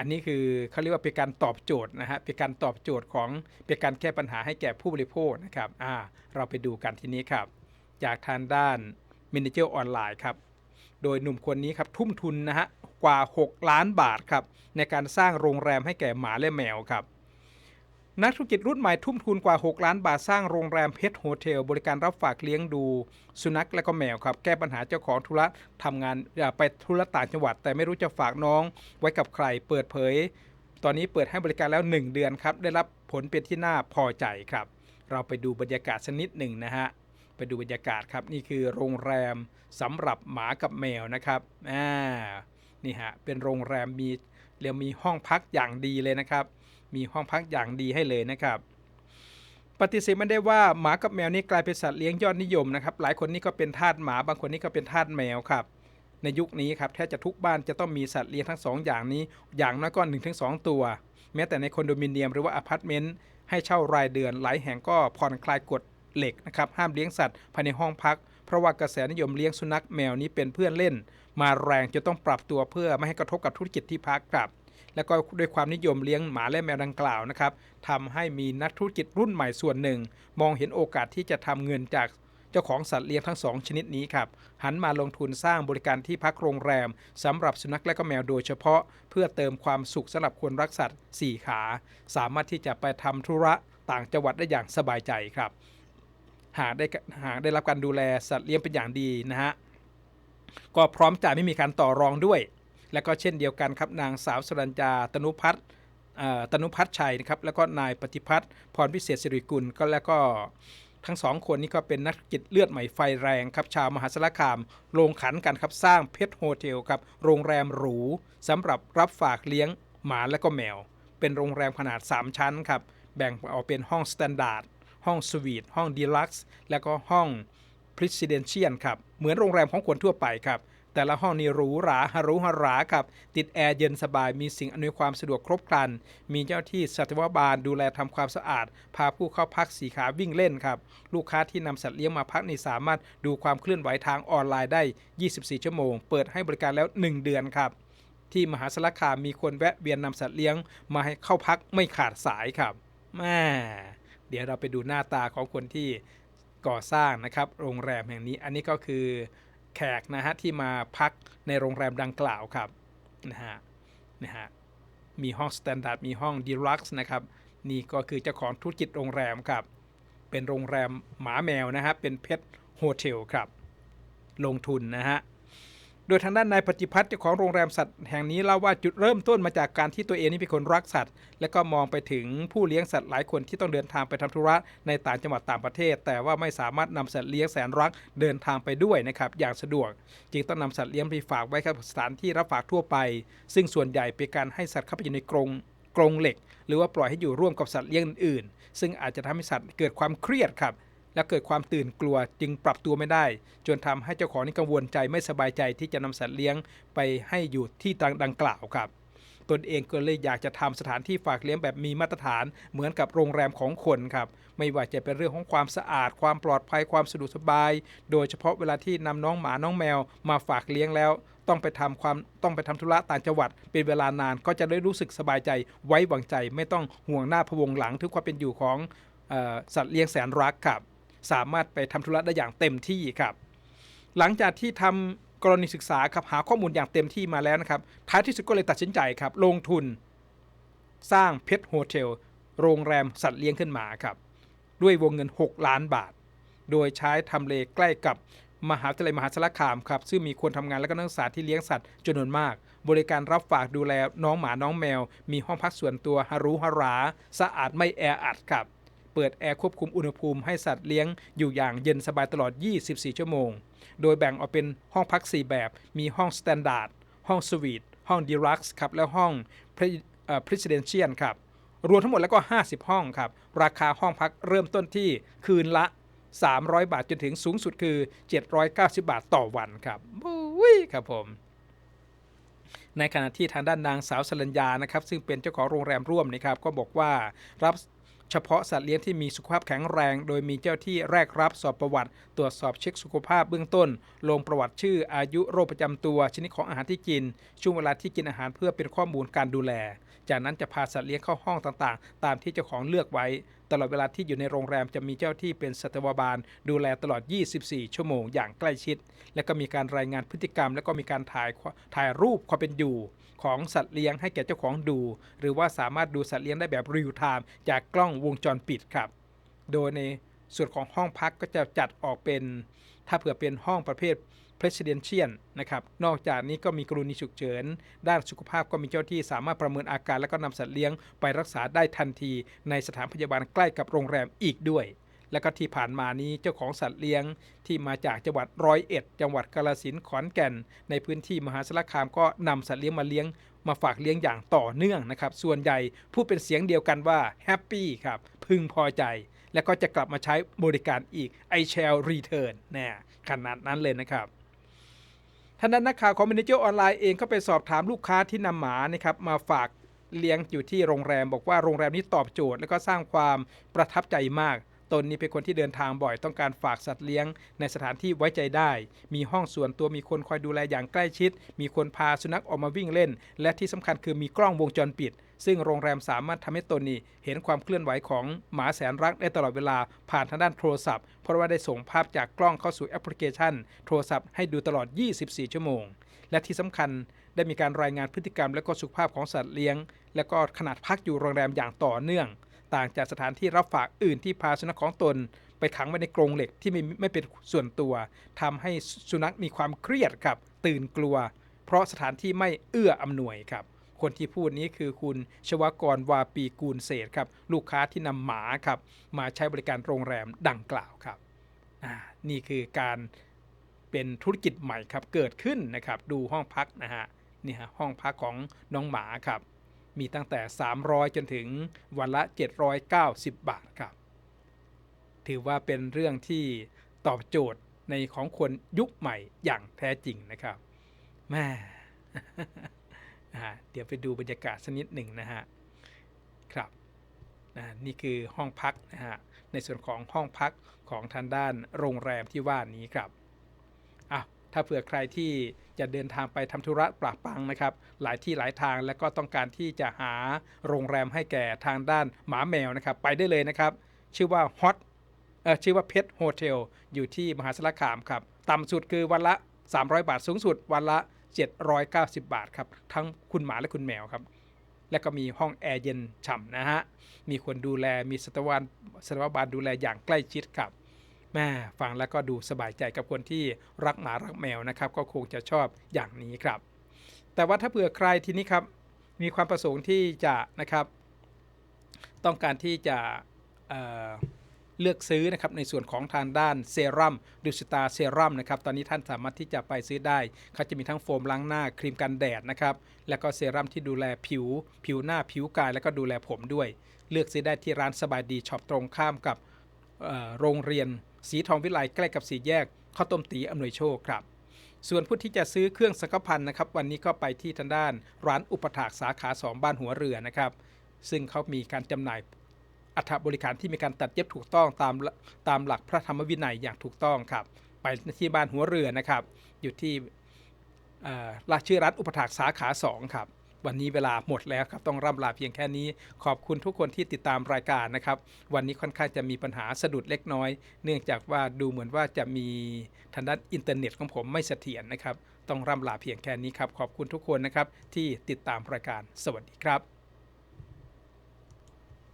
อันนี้คือเขาเรียกว่าเป็นการตอบโจทย์นะฮะเป็นการตอบโจทย์ของเป็นการแก้ปัญหาให้แก่ผู้บริโภคนะครับอ่าเราไปดูกันทีนี้ครับ จากทางด้าน m ม n เจอร์ออนไลน์ครับโดยหนุ่มคนนี้ครับทุ่มทุนนะฮะกว่า 6 ล้านบาทครับในการสร้างโรงแรมให้แก่หมาและแมวครับ นักธุรกิจรุ่นใหม่ทุ่มทุนกว่า 6 ล้านบาทสร้างโรงแรมเพชรโฮเทล บริการรับฝากเลี้ยงดู สุนัขและก็แมวครับ แก้ปัญหาเจ้าของธุระทำงานไปธุระต่างจังหวัด แต่ไม่รู้จะฝากน้องไว้กับใครเปิดเผย ตอนนี้เปิดให้บริการแล้ว 1 เดือนครับ ได้รับผลเป็นที่น่าพอใจครับ เราไปดูบรรยากาศสักนิดหนึ่งนะฮะไปดูบรรยากาศครับนี่คือโรงแรมสำหรับหมากับแมวนะครับอ่านี่ฮะเป็นโรงแรมมีเรียกมีห้องพักอย่างดีเลยนะครับ มีห้องพักอย่างดีให้เลยนะครับปฏิเสธไม่ได้ว่าหมากับแมวนี่กลายเป็นสัตว์เลี้ยงยอดนิยมนะครับหลายคนนี่ก็เป็นทาสหมาบางคนนี่ก็เป็นทาสแมวครับในยุคนี้ครับแทบจะทุกบ้านจะต้องมีสัตว์เลี้ยงทั้งสองอย่างนี้ อย่างน้อยก็หนึ่งถึงสองตัว แม้แต่ในคอนโดมิเนียมหรือว่าอพาร์ตเมนต์ให้เช่ารายเดือนหลายแห่งก็ผ่อนคลายกฎเหล็กนะครับห้ามเลี้ยงสัตว์ภายในห้องพัก เพราะว่ากระแสนิยมเลี้ยงสุนัขแมวนี้เป็นเพื่อนเล่น มาแรงจนต้องปรับตัวเพื่อไม่ให้กระทบกับธุรกิจที่พักครับ แล้วก็ด้วยความนิยมเลี้ยงหมาและแมวดังกล่าวนะครับทำให้มีนักธุรกิจรุ่นใหม่ส่วนหนึ่ง มองเห็นโอกาสที่จะทำเงินจากเจ้าของสัตว์เลี้ยงทั้งสองชนิดนี้ครับหันมาลงทุนสร้างบริการที่พักโรงแรมสำหรับสุนัขและก็แมวโดยเฉพาะ เพื่อเติมความสุขสำหรับคนรักสัตว์สี่ขา สามารถที่จะไปทำธุระต่างจังหวัดได้อย่างสบายใจครับ หากได้หากได้รับการดูแลสัตว์เลี้ยงเป็นอย่างดีนะฮะก็พร้อมจ่ายไม่มีการต่อรองด้วย และก็เช่นเดียวกันครับนางสาวสรัญญาตนุพัฒน์ตนุพัฒน์ชัยนะครับแล้วก็นายปฏิพัฒน์พรพิเศษสิริกุลก็แล้วก็ทั้งสองคนนี้ก็เป็นนักธุรกิจเลือดใหม่ไฟแรงครับชาวมหาสารคาม ลงขันกันครับสร้างเพชรโฮเทลครับโรงแรมหรูสำหรับรับฝากเลี้ยงหมาและก็แมว เป็นโรงแรมขนาด 3 ชั้นครับแบ่งออกเป็นห้องสแตนดาร์ดห้องสวีทห้องดีลักซ์และก็ห้อง Presidential ครับเหมือนโรงแรมของคนทั่วไปครับ แต่ละห้องนี้หรูหราฮารุฮาราครับ ติดแอร์เย็นสบาย มีสิ่งอำนวยความสะดวกครบครัน มีเจ้าที่สัตวบาลดูแลทำความสะอาด พาผู้เข้าพักสีขาวิ่งเล่นครับ ลูกค้าที่นำสัตว์เลี้ยงมาพักนี่สามารถดูความเคลื่อนไหวทางออนไลน์ได้ 24 ชั่วโมง เปิดให้บริการแล้ว 1 เดือนครับที่มหาสารคามมีคนแวะเวียนนำสัตว์เลี้ยง มาให้เข้าพักไม่ขาดสายครับแม่เดี๋ยวเราไปดูหน้าตาของคนที่ก่อสร้างนะครับ โรงแรมแห่งนี้อันนี้ก็คือ แขกนะฮะที่มาพักในโรงแรมดังกล่าวครับนะฮะนะฮะมีห้องสแตนดาร์ดมีห้องดีลักซ์นะครับนี่ก็คือเจ้าของธุรกิจโรงแรมครับ เป็นโรงแรมหมาแมวนะฮะเป็นเพชรโฮเทลครับ ลงทุนนะฮะ โดยทางด้านนายปฏิพัฒน์เจ้าของโรงแรมสัตว์แห่งนี้เล่าว่าจุดเริ่มต้นมาจากการที่ตัวเองนี่เป็นคนรักสัตว์ และก็มองไปถึงผู้เลี้ยงสัตว์หลายคนที่ต้องเดินทางไปทำธุระในต่างจังหวัดต่างประเทศ แต่ว่าไม่สามารถนำสัตว์เลี้ยงแสนรักเดินทางไปด้วยนะครับอย่างสะดวก จึงต้องนำสัตว์เลี้ยงไปฝากไว้กับสถานที่รับฝากทั่วไป ซึ่งส่วนใหญ่เป็นการให้สัตว์เข้าไปอยู่ในกรงกรงเหล็ก หรือว่าปล่อยให้อยู่ร่วมกับสัตว์เลี้ยงอื่นๆซึ่งอาจจะทำให้สัตว์เกิดความเครียดครับ และเกิดความตื่นกลัวจึงปรับตัวไม่ได้ จนทำให้เจ้าของนี่กังวลใจไม่สบายใจที่จะนำสัตว์เลี้ยงไปให้อยู่ที่ตังดังกล่าวครับ ตนเองก็เลยอยากจะทำสถานที่ฝากเลี้ยงแบบมีมาตรฐานเหมือนกับโรงแรมของคนครับ ไม่ว่าจะเป็นเรื่องของความสะอาด ความปลอดภัยความสะดวกสบาย โดยเฉพาะเวลาที่นำน้องหมาน้องแมวมาฝากเลี้ยงแล้ว ต้องไปทำความต้องไปทำธุระต่างจังหวัด เป็นเวลานานก็จะได้รู้สึกสบายใจไว้วางใจ ไม่ต้องห่วงหน้าพวงหลังถึงความเป็นอยู่ของออสัตว์เลี้ยงแสนรักครับ สามารถไปทำธุระได้อย่างเต็มที่ครับ หลังจากที่ทำกรณีศึกษาครับหาข้อมูลอย่างเต็มที่มาแล้วนะครับ ท้ายที่สุดก็เลยตัดสินใจครับ ลงทุน สร้างเพชรโฮเทลโรงแรมสัตว์เลี้ยงขึ้นมาครับ ด้วยวงเงิน 6 ล้านบาท โดยใช้ทำเลใกล้กับมหาวิทยาลัยมหาสารคามครับซึ่งมีคนทำงานและก็นักศึกษาที่เลี้ยงสัตว์จำนวนมาก บริการรับฝากดูแลน้องหมาน้องแมว มีห้องพักส่วนตัวฮารุฮารา สะอาดไม่แออัดครับ ปิดแอร์ควบคุมอุณหภูมิให้สัตว์เลี้ยงอยู่อย่างเย็นสบายตลอด 24 ชั่วโมง โดยแบ่งออกเป็นห้องพัก 4 แบบ มีห้องสแตนดาร์ด ห้องสวีท ห้องดีลักซ์ครับ แล้วห้องพรีเซเดนเชียนครับ รวมทั้งหมดแล้วก็ 50 ห้องครับ ราคาห้องพักเริ่มต้นที่คืนละ 300 บาทจนถึงสูงสุดคือ 790 บาทต่อวันครับบุ้ยครับผมในขณะที่ทางด้านนางสาวสัญญานะครับซึ่งเป็นเจ้าของโรงแรมร่วมนะครับก็บอกว่ารับ เฉพาะสัตว์เลี้ยงที่มีสุขภาพแข็งแรง โดยมีเจ้าที่แรกรับสอบประวัติ ตรวจสอบเช็คสุขภาพเบื้องต้น ลงประวัติชื่ออายุโรคประจำตัว ชนิดของอาหารที่กิน ช่วงเวลาที่กินอาหารเพื่อเป็นข้อมูลการดูแล จากนั้นจะพาสัตว์เลี้ยงเข้าห้องต่างๆ ตามที่เจ้าของเลือกไว้ ตลอดเวลาที่อยู่ในโรงแรมจะมีเจ้าที่เป็นสัตวบาล ดูแลตลอด 24 ชั่วโมงอย่างใกล้ชิด และก็มีการรายงานพฤติกรรม และก็มีการถ่ายถ่ายรูปความเป็นอยู่ของสัตว์เลี้ยงให้แก่เจ้าของดู หรือว่าสามารถดูสัตว์เลี้ยงได้แบบรีลไทม์จากกล้องวงจรปิดครับ โดยใน ส่วนของห้องพักก็จะจัดออกเป็น ถ้าเผื่อเป็นห้องประเภท presidential นะครับ นอกจากนี้ก็มีกรณีฉุกเฉิน ด้านสุขภาพก็มีเจ้าที่สามารถประเมินอาการ และก็นำสัตว์เลี้ยงไปรักษาได้ทันทีในสถานพยาบาลใกล้กับโรงแรมอีกด้วย และก็ที่ผ่านมานี้เจ้าของสัตว์เลี้ยงที่มาจากจังหวัดร้อยเอ็ด จังหวัดกาฬสินขอนแก่น ในพื้นที่มหาสารคามก็นำสัตว์เลี้ยงมาเลี้ยงมาฝากเลี้ยงอย่างต่อเนื่องนะครับ ส่วนใหญ่พูดเป็นเสียงเดียวกันว่าแฮปปี้ครับ พึงพอใจ แล้วก็จะกลับมาใช้บริการอีก I shall return น่ขนาดนั้นเลยนะครับท่านนั้นนักข่าวของมินิเจอร์ออนไลน์เองก็ไปสอบถามลูกค้าที่นำหมานะครับมาฝากเลี้ยงอยู่ที่โรงแรม บอกว่าโรงแรมนี้ตอบโจทย์ และก็สร้างความประทับใจมาก ตนนี้เป็นคนที่เดินทางบ่อยต้องการฝากสัตว์เลี้ยง ในสถานที่ไว้ใจได้ มีห้องส่วนตัวมีคนคอยดูแลอย่างใกล้ชิด มีคนพาสุนัขออกมาวิ่งเล่น และที่สำคัญคือมีกล้องวงจรปิด ซึ่งโรงแรมสามารถทำให้ตนนี้เห็นความเคลื่อนไหวของหมาแสนรักได้ตลอดเวลาผ่านทางด้านโทรศัพท์ เพราะว่าได้ส่งภาพจากกล้องเข้าสู่แอปพลิเคชัน โทรศัพท์ให้ดูตลอด 24 ชั่วโมง และที่สำคัญได้มีการรายงานพฤติกรรมและก็สุขภาพของสัตว์เลี้ยง และก็ขนาดพักอยู่โรงแรมอย่างต่อเนื่อง ต่างจากสถานที่รับฝากอื่นที่พาสุนัขของตน ไปขังไว้ในกรงเหล็กที่ไม่ไม่เป็นส่วนตัวทำให้สุนัขมีความเครียดครับ ตื่นกลัว เพราะสถานที่ไม่เอื้ออำนวยครับ คนที่พูดนี้คือคุณชวกรวาปีกูลเศษครับ ลูกค้าที่นำหมาครับ มาใช้บริการโรงแรมดังกล่าวครับนี่คือการเป็นธุรกิจใหม่ครับเกิดขึ้นนะครับ ดูห้องพักนะฮะนี่ฮะห้องพักของน้องหมาครับ มีตั้งแต่ 300 จนถึงวันละ 790 บาทครับ ถือว่าเป็นเรื่องที่ตอบโจทย์ในของคนยุคใหม่อย่างแท้จริงนะครับแม่เดี๋ยวไปดูบรรยากาศสักนิดหนึ่งนะฮะครับนะนี่คือห้องพักนะฮะในส่วนของห้องพักของทางด้านโรงแรมที่ว่านี้ครับอะ ถ้าเผื่อใครที่จะเดินทางไปทำธุระปราปังนะครับ หลายที่หลายทางแล้วก็ต้องการที่จะหาโรงแรมให้แก่ทางด้านหมาแมวนะครับ ไปได้เลยนะครับ ชื่อว่า Hot เอ่อชื่อว่าเพชรโฮเทลอยู่ที่มหาสารคามครับ ต่ำสุดคือวันละ 300 บาทสูงสุดวันละ 790 บาทครับ ทั้งคุณหมาและคุณแมวครับ และก็มีห้องแอร์เย็นฉ่ำนะฮะ มีคนดูแลมีสัตวานสัตวบาลดูแลอย่างใกล้ชิดครับ แม่ฟังแล้วก็ดูสบายใจกับคนที่รักหมารักแมวนะครับ ก็คงจะชอบอย่างนี้ครับ แต่ว่าถ้าเผื่อใครทีนี้ครับ มีความประสงค์ที่จะนะครับ ต้องการที่จะเเลือกซื้อนะครับในส่วนของทางด้านเซรั่มดูสตาเซรั่มนะครับตอนนี้ท่านสามารถที่จะไปซื้อได้เขาจะมีทั้งโฟมล้างหน้าครีมกันแดดนะครับแล้วก็เซรั่มที่ดูแลผิว ผิวหน้าผิวกาย แล้วก็ดูแลผมด้วย เลือกซื้อได้ที่ร้านสบายดีช็อปตรงข้ามกับ โรงเรียน สีทองวิไลใกล้กับสีแยกข้าวต้มตีอำนวยโชคครับ ส่วนผู้ที่จะซื้อเครื่องสังกพันธ์นะครับ วันนี้ก็ไปที่ทางด้านร้านอุปถากสาขา 2 บ้านหัวเรือนะครับ ซึ่งเขามีการจำหน่ายอัฐบริการที่มีการตัดเย็บถูกต้องตามตามหลักพระธรรมวินัยอย่างถูกต้องครับ ไปที่บ้านหัวเรือนะครับ อยู่ที่ราชชื่อร้านอุปถากสาขา 2 ครับ วันนี้เวลาหมดแล้วครับต้องร่ำลาเพียงแค่นี้ ขอบคุณทุกคนที่ติดตามรายการนะครับ วันนี้ค่อนข้างจะมีปัญหาสะดุดเล็กน้อย เนื่องจากว่าดูเหมือนว่าจะมีทางด้านอินเทอร์เน็ตของผมไม่เสถียรนะครับ ต้องร่ำลาเพียงแค่นี้ครับขอบคุณทุกคนนะครับที่ติดตามรายการสวัสดีครับ